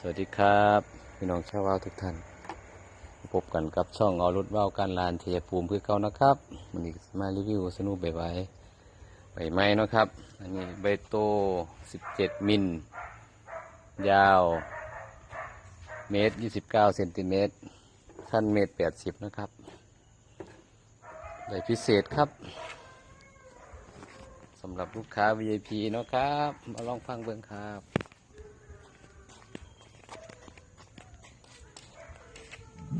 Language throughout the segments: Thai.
สวัสดีครับพี่น้องชาวว่าวทุกท่าน พบกันกับช่องเอารถว่าวการลานเทียภูมิเพื่อเก่านะครับวันนี้มารีวิวสนุกใบใบใบไม้นะครับ อันนี้ใบโต 17 มิล ยาวเมตร 29 เซนติเมตรขั้นเมตร 80 นะครับใบพิเศษครับสำหรับลูกค้า VIP เนาะครับ มาลองฟังเบิ่งครับ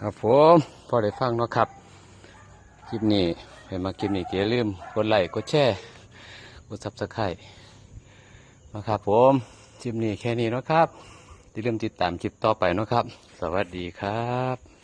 ครับผมพอได้ฟังเนาะครับ คลิปนี้เป็นมาคลิปนี้ก็อย่าลืมกดไลค์กดแชร์กดซับสไครต์นะครับผมคลิปนี้แค่นี้เนาะครับอย่าลืมติดตามคลิปต่อไปเนาะครับ สวัสดีครับ